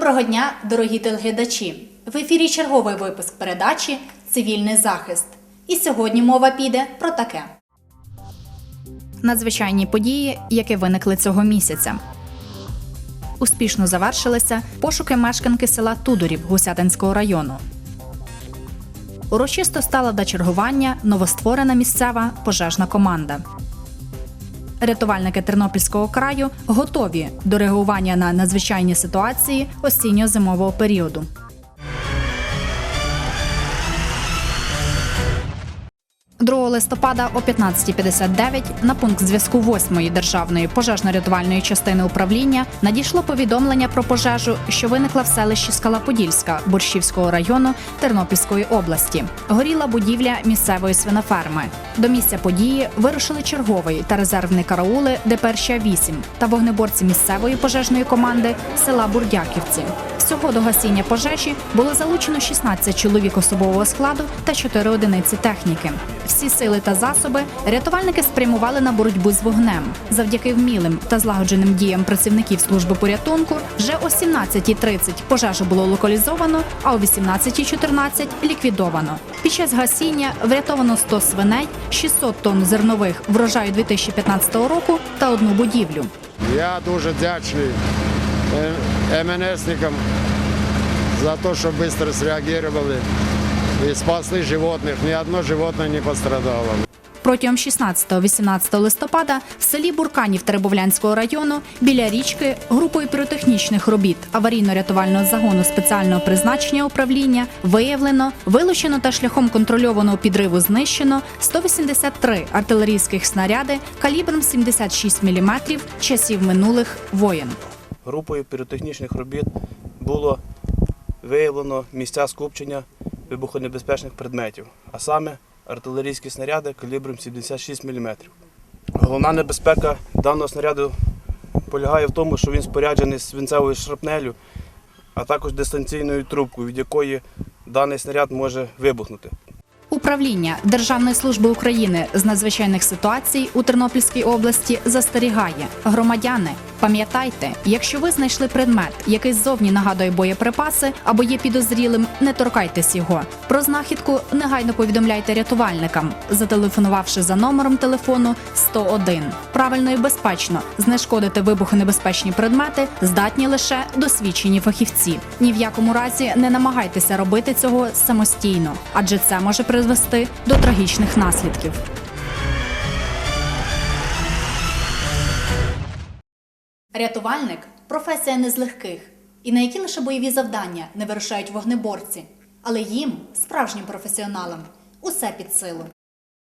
Доброго дня, дорогі телеглядачі! В ефірі черговий випуск передачі Цивільний захист. І сьогодні мова піде про таке. Надзвичайні події, які виникли цього місяця. Успішно завершилися пошуки мешканки села Тудорів Гусятинського району. Урочисто стала до чергування новостворена місцева пожежна команда. Рятувальники Тернопільського краю готові до реагування на надзвичайні ситуації осінньо-зимового періоду. «2 листопада о 15.59 на пункт зв'язку 8-ї державної пожежно-рятувальної частини управління надійшло повідомлення про пожежу, що виникла в селищі Скала Подільська Борщівського району Тернопільської області. Горіла будівля місцевої свиноферми. До місця події вирушили черговий та резервний караули ДПРЩ 8 та вогнеборці місцевої пожежної команди села Бурдяківці. Всього до гасіння пожежі було залучено 16 чоловік особового складу та 4 одиниці техніки. Всі сили та засоби рятувальники спрямували на боротьбу з вогнем. Завдяки вмілим та злагодженим діям працівників служби порятунку вже о 17.30 пожежу було локалізовано, а о 18.14 ліквідовано. Під час гасіння врятовано 100 свиней, 600 тонн зернових врожаю 2015 року та одну будівлю. Я дуже вдячний е, МНСникам за те, що швидко зреагували і спасли животних. Ні одне животне не пострадало. Протягом 16-18 листопада в селі Бурканів Теребовлянського району біля річки групою піротехнічних робіт аварійно-рятувального загону спеціального призначення управління виявлено, вилучено та шляхом контрольованого підриву знищено 183 артилерійських снаряди калібром 76 мм часів минулих воєн. Групою піротехнічних робіт було виявлено місця скупчення вибухонебезпечних предметів, а саме артилерійські снаряди калібром 76 мм. Головна небезпека даного снаряду полягає в тому, що він споряджений свинцевою шрапнелю, а також дистанційною трубкою, від якої даний снаряд може вибухнути. Управління Державної служби України з надзвичайних ситуацій у Тернопільській області застерігає громадяни. Пам'ятайте, якщо ви знайшли предмет, який ззовні нагадує боєприпаси або є підозрілим, не торкайтесь його. Про знахідку негайно повідомляйте рятувальникам, зателефонувавши за номером телефону 101. Правильно і безпечно знешкодити вибухонебезпечні предмети здатні лише досвідчені фахівці. Ні в якому разі не намагайтеся робити цього самостійно, адже це може призвести до трагічних наслідків. Рятувальник професія не з легких, і на які лише бойові завдання не вирушають вогнеборці, але їм, справжнім професіоналам, усе під силу.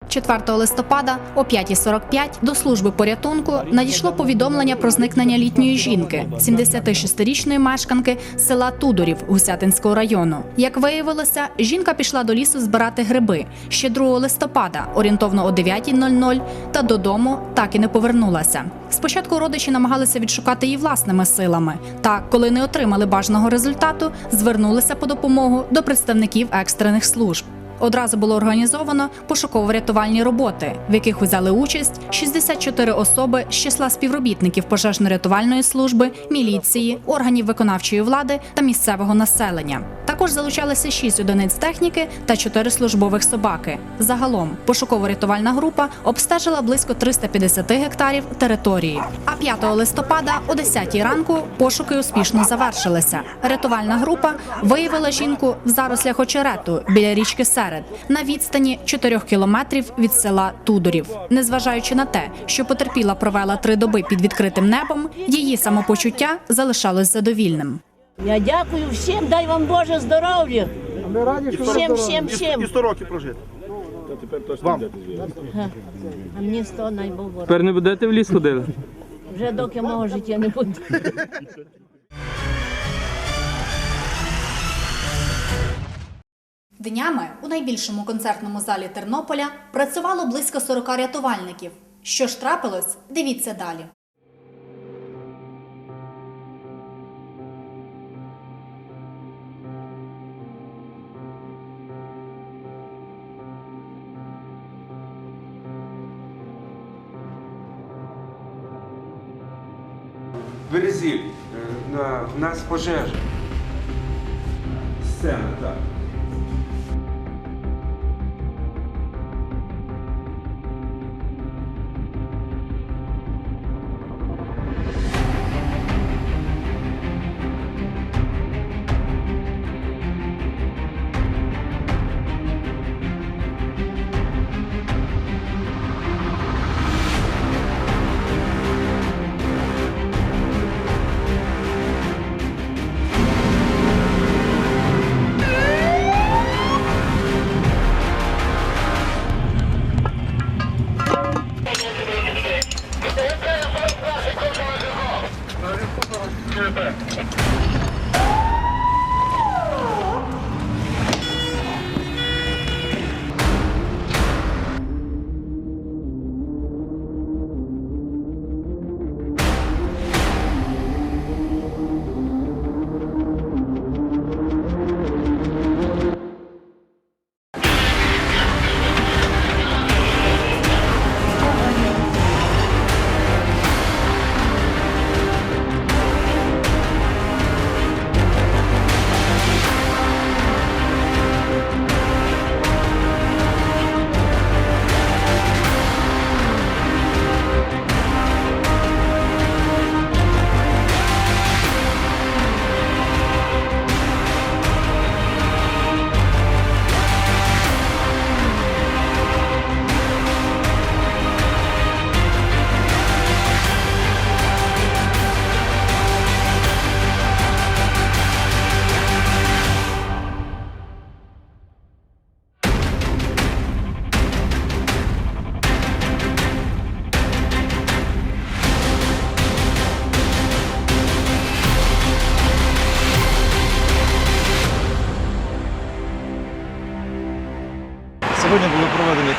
4 листопада о 5.45 до служби порятунку надійшло повідомлення про зникнення літньої жінки, 76-річної мешканки села Тудорів Гусятинського району. Як виявилося, жінка пішла до лісу збирати гриби ще 2 листопада, орієнтовно о 9.00, та додому так і не повернулася. Спочатку родичі намагалися відшукати її власними силами. Та, коли не отримали бажаного результату, звернулися по допомогу до представників екстрених служб. Одразу було організовано пошуково-рятувальні роботи, в яких взяли участь 64 особи з числа співробітників пожежно-рятувальної служби, міліції, органів виконавчої влади та місцевого населення. Також залучалися 6 одиниць техніки та 4 службових собаки. Загалом пошуково-рятувальна група обстежила близько 350 гектарів території. А 5 листопада о 10 ранку пошуки успішно завершилися. Рятувальна група виявила жінку в зарослях очерету біля річки Серед на відстані 4 кілометрів від села Тудорів. Незважаючи на те, що потерпіла провела три доби під відкритим небом, її самопочуття залишалось задовільним. Я дякую всім, дай вам Боже здоров'я. Ми раді, що Всім, всім, всім. І 100 років прожити. Вам. А мені сто найбобор. Тепер не будете в ліс ходили? Вже доки мого життя не буде. Днями у найбільшому концертному залі Тернополя працювало близько 40 рятувальників. Що ж трапилось, дивіться далі. Да, у нас пожежа. Сцена, так.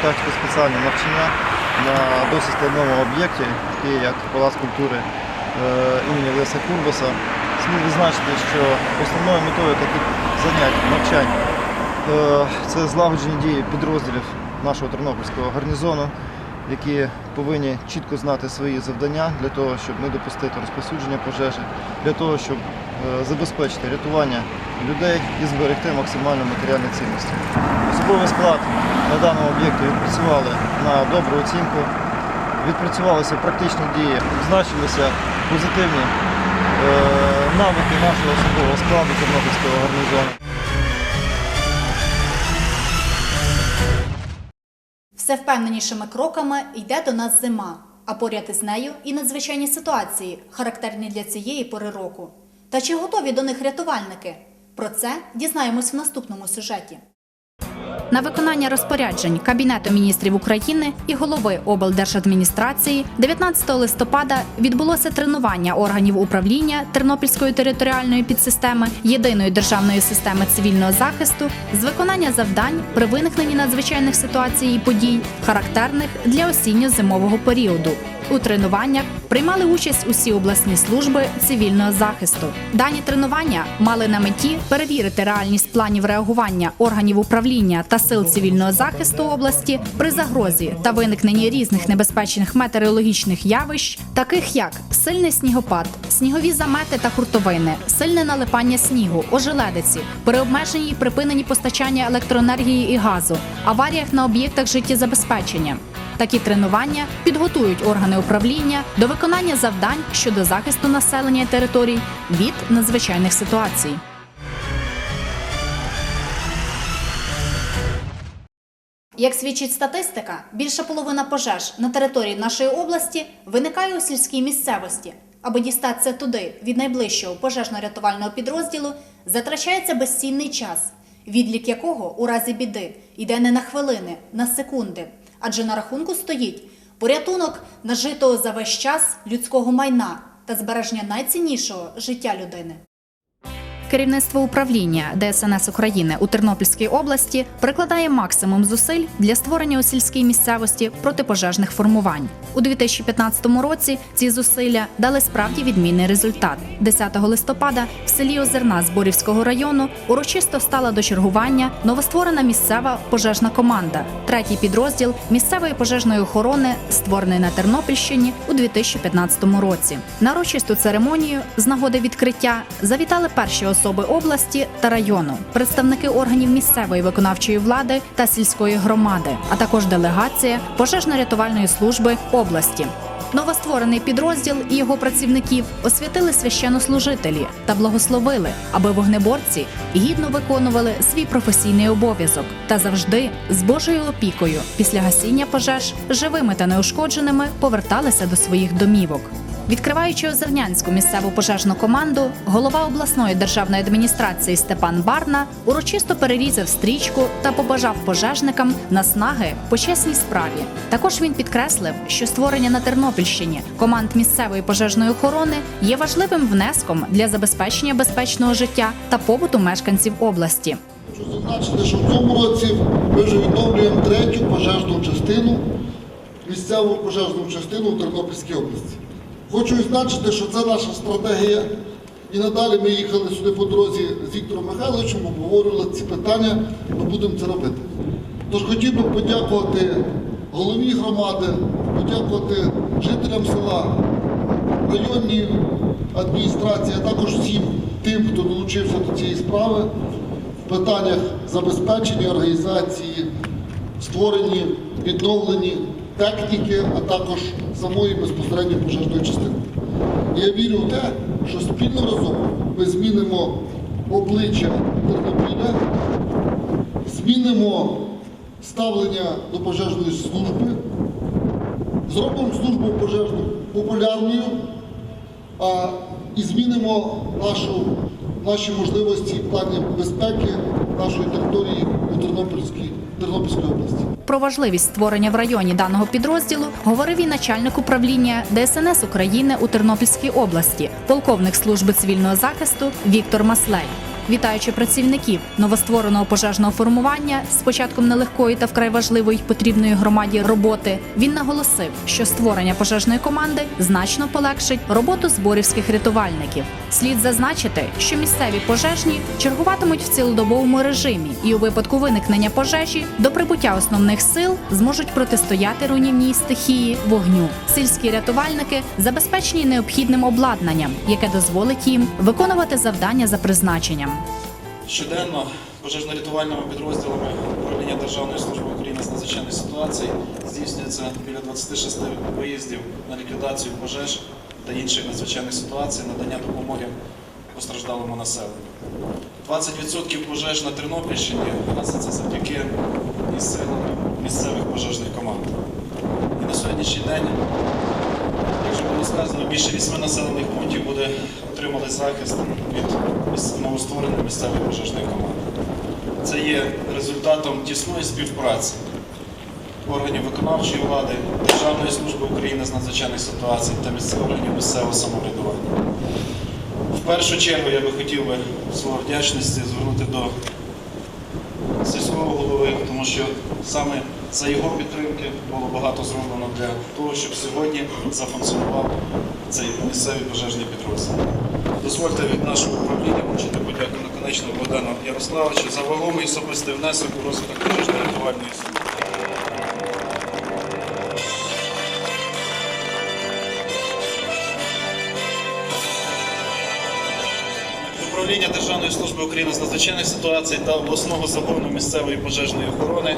Проведені тактико-спеціальні навчання на досить складному об'єкті, такий як Палац культури е, імені Леся Курбаса. Слід відзначити, що основною метою таких занять навчань е, це злагоджені дії підрозділів нашого Тернопільського гарнізону, які повинні чітко знати свої завдання для того, щоб не допустити розповсюдження пожежі, для того, щоб е, забезпечити рятування людей і зберегти максимальну матеріальну цінність. Особовий склад на даному об'єкті відпрацювали на добру оцінку, відпрацювалися практичні дії, значилися позитивні е, навики нашого особового складу Тернопільського гарнізону. Все впевненішими кроками йде до нас зима, а поряд із нею і надзвичайні ситуації, характерні для цієї пори року. Та чи готові до них рятувальники? Про це дізнаємось в наступному сюжеті. На виконання розпоряджень Кабінету міністрів України і голови облдержадміністрації 19 листопада відбулося тренування органів управління Тернопільської територіальної підсистеми єдиної державної системи цивільного захисту з виконання завдань при виникненні надзвичайних ситуацій і подій, характерних для осінньо-зимового періоду. У тренуваннях приймали участь усі обласні служби цивільного захисту. Дані тренування мали на меті перевірити реальність планів реагування органів управління та сил цивільного захисту області при загрозі та виникненні різних небезпечних метеорологічних явищ, таких як сильний снігопад, снігові замети та хуртовини, сильне налипання снігу, ожеледиці, при обмеженні і припиненні постачання електроенергії і газу, аваріях на об'єктах життєзабезпечення. Такі тренування підготують органи управління до виконання завдань щодо захисту населення і територій від надзвичайних ситуацій. Як свідчить статистика, більша половина пожеж на території нашої області виникає у сільській місцевості. Аби дістатися туди від найближчого пожежно-рятувального підрозділу, затрачається безцінний час, відлік якого у разі біди йде не на хвилини, на секунди. Адже на рахунку стоїть порятунок нажитого за весь час людського майна та збереження найціннішого життя людини. Керівництво управління ДСНС України у Тернопільській області прикладає максимум зусиль для створення у сільській місцевості протипожежних формувань. У 2015 році ці зусилля дали справді відмінний результат. 10 листопада в селі Озерна Зборівського району урочисто стала до чергування новостворена місцева пожежна команда, третій підрозділ місцевої пожежної охорони, створений на Тернопільщині у 2015 році. На урочисту церемонію з нагоди відкриття завітали перші особи особи області та району, представники органів місцевої виконавчої влади та сільської громади, а також делегація пожежно-рятувальної служби області. Новостворений підрозділ і його працівників освятили священнослужителі та благословили, аби вогнеборці гідно виконували свій професійний обов'язок та завжди з Божою опікою після гасіння пожеж живими та неушкодженими поверталися до своїх домівок. Відкриваючи Озернянську місцеву пожежну команду, голова обласної державної адміністрації Степан Барна урочисто перерізав стрічку та побажав пожежникам наснаги по чесній справі. Також він підкреслив, що створення на Тернопільщині команд місцевої пожежної охорони є важливим внеском для забезпечення безпечного життя та побуту мешканців області. Хочу зазначити, що в цьому році ми вже відновлюємо третю пожежну частину, місцеву пожежну частину в Тернопільській області. Хочу відзначити, що це наша стратегія. І надалі ми їхали сюди по дорозі з Віктором Михайловичем, обговорювали ці питання, ми будемо це робити. Тож хотів би подякувати голові громади, подякувати жителям села, районній адміністрації, а також всім тим, хто долучився до цієї справи в питаннях забезпечення організації, створенні, відновленні техніки, а також самої безпосередньо пожежної частини. Я вірю в те, що спільно разом ми змінимо обличчя Тернопіля, змінимо ставлення до пожежної служби, зробимо службу пожежну популярною, а і змінимо нашу, наші можливості в плані безпеки нашої території у Тернопільській, Тернопільській області. Про важливість створення в районі даного підрозділу говорив і начальник управління ДСНС України у Тернопільській області, полковник служби цивільного захисту Віктор Маслей. Вітаючи працівників новоствореного пожежного формування з початком нелегкої та вкрай важливої потрібної громаді роботи, він наголосив, що створення пожежної команди значно полегшить роботу зборівських рятувальників. Слід зазначити, що місцеві пожежні чергуватимуть в цілодобовому режимі і у випадку виникнення пожежі до прибуття основних сил зможуть протистояти руйнівній стихії вогню. Сільські рятувальники забезпечені необхідним обладнанням, яке дозволить їм виконувати завдання за призначенням. Щоденно пожежно-рятувальними підрозділами управління Державної служби України з надзвичайних ситуацій здійснюється біля 26 виїздів на ліквідацію пожеж та інших надзвичайних ситуацій, надання допомоги постраждалому населенню. 20% пожеж на Тернопільщині гаситься завдяки місцевих пожежних команд. І на сьогоднішній день, як вже було сказано, більше 8 населених пунктів буде отримали захист від новоствореної місцевої пожежної команди. Це є результатом тісної співпраці органів виконавчої влади, Державної служби України з надзвичайних ситуацій та місцевих органів місцевого самоврядування. В першу чергу я би хотів би слово вдячності звернути до сільського голови, тому що саме за його підтримки було багато зроблено для того, щоб сьогодні зафункціонував цей місцевий пожежний підрозділ. Дозвольте від нашого управління вручити подяку наконечного Богдану Ярославовичу за вагомий особистий внесок у розвиток пожежно-рятувальної служби. Управління Державної служби України з надзвичайних ситуацій та обласного загону місцевої пожежної охорони.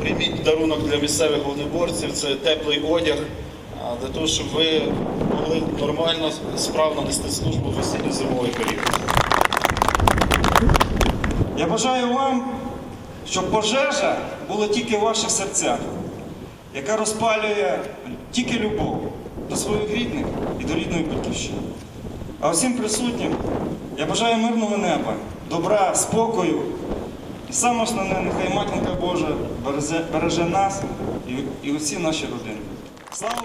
Прийміть дарунок для місцевих вогнеборців, це теплий одяг, для того, щоб ви могли нормально, справно нести службу в осінньо-зимовий період. Я бажаю вам, щоб пожежа була тільки в ваших серцях, яка розпалює тільки любов до своїх рідних і до рідної батьківщини. А всім присутнім я бажаю мирного неба, добра, спокою. І саме основне, нехай матінка Божа береже, нас і усі наші родини. Слава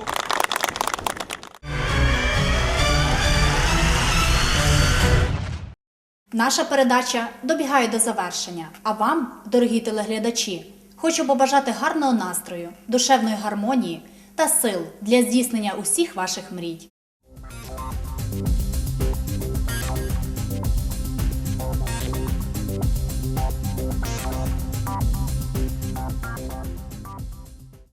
Наша передача добігає до завершення. А вам, дорогі телеглядачі, хочу побажати гарного настрою, душевної гармонії та сил для здійснення усіх ваших мрій.